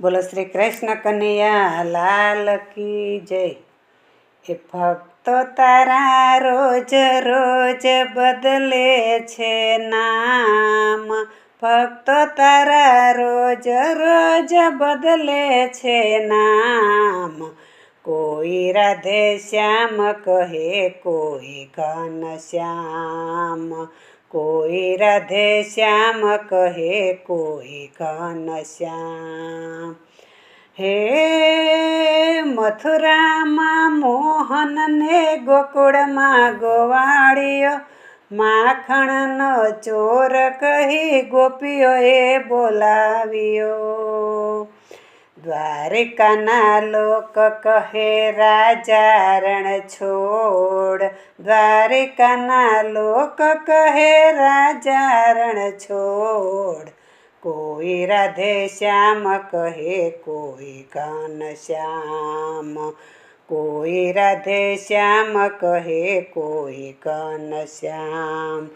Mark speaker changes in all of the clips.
Speaker 1: બોલો, શ્રી કૃષ્ણ કનૈયા, લાલ કી જય. એ ભક્ત તારા રોજ રોજ બદલે છે નામ. ભક્તો તારા રોજ રોજ બદલે છે નામ. કોઈ રાધે શ્યામ કહે, કોઈ ઘન શ્યામ. કોઈ રાધે શ્યામ કહે, કોઈ ઘન શ્યામ. હે મથુરામાં મોહન ને ગોકુળમાં ગોવાળ્યો, માખણનો ચોર કહી ગોપીઓએ બોલાવ્યો. દ્વારિકાના લોક કહે, રાજા રણ છોડ દ્વારકાના લોક કહે, રાજા રણ છોડ કોઈ રાધે શ્યામ કહે, કોઈ ઘન શ્યામ. કોઈ રાધે શ્યામ કહે, કોઈ ઘન શ્યામ.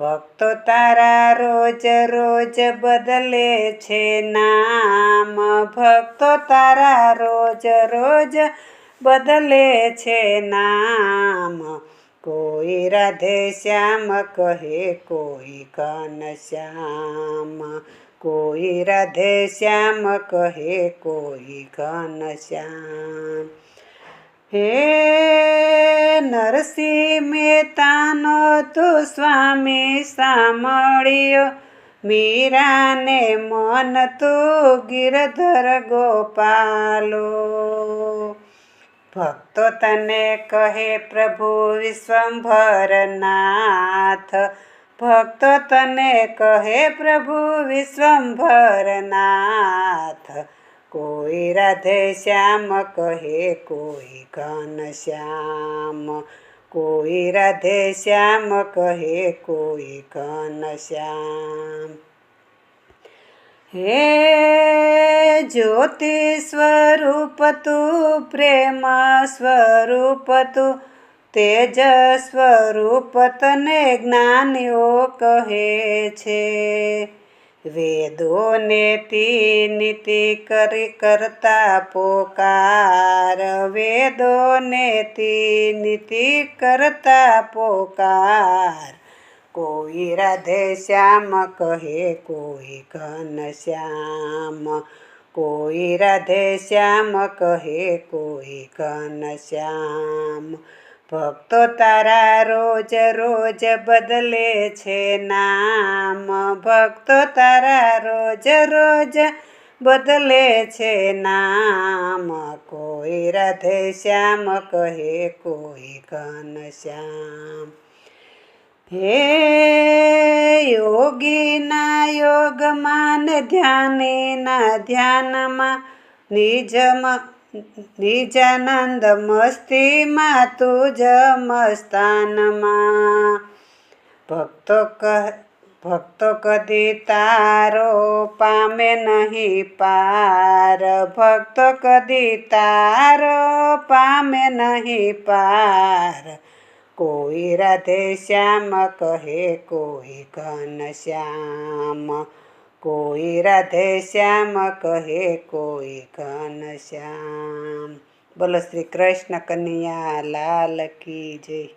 Speaker 1: ભક્તો તારા રોજ રોજ બદલે છે નામ. ભક્તો તારા રોજ રોજ બદલે છે નામ. કોઈ રાધે શ્યામ કહે, કોઈ ઘન શ્યામ. કોઈ રાધે શ્યામ કહે, કોઈ ઘન શ્યામ. હે નરસિંહ મહેતાનો તું સ્વામી સાંભળ્યો. મીરાને મન તું ગિરધર ગોપાલો. ભક્તો તને કહે પ્રભુ વિશ્વંભર નાથ ભક્તો તને કહે પ્રભુ વિશ્વંભર નાથ કોઈ રાધે શ્યામ, કહે કોઈ ઘન શ્યામ. કોઈ રાધે શ્યામ, કહે કોઈ ઘન શ્યામ. હે જ્યોતિ સ્વરૂપ, તું પ્રેમ સ્વરૂપ, તું તેજ સ્વરૂપ, તને જ્ઞાનીઓ કહે છે. વેદોને નીતિ કરી કરતા પોકાર. વેદોને નીતિ કરતા પોકાર. કોઈ રાધે શ્યામ કહે, કોઈ ઘન શ્યામ. કોઈ રાધે શ્યામ કહે, કોઈ ઘન શ્યામ. ભક્તો તારા રોજ રોજ બદલે છે નામ. ભક્તો તારા રોજ રોજ બદલે છે નામ. કોઈ રાધે શ્યામ કહે, કોઈ ઘન શ્યામ. હે યોગીના યોગમાં ધ્યાનીના ધ્યાનમાં નિજમાં निजानन्द मस्तीमा तुझ मस्तानमा भक्त कह भक्त कधी तारो पामे नहि पार। भक्त कधी तारो पामे नहि पार। कोही राधे श्याम कहे कोही घन श्याम। કોઈ રાધે શ્યામ કહે કોઈ ઘન શ્યામ. બોલો શ્રી કૃષ્ણ કન્યા લાલ કી જય.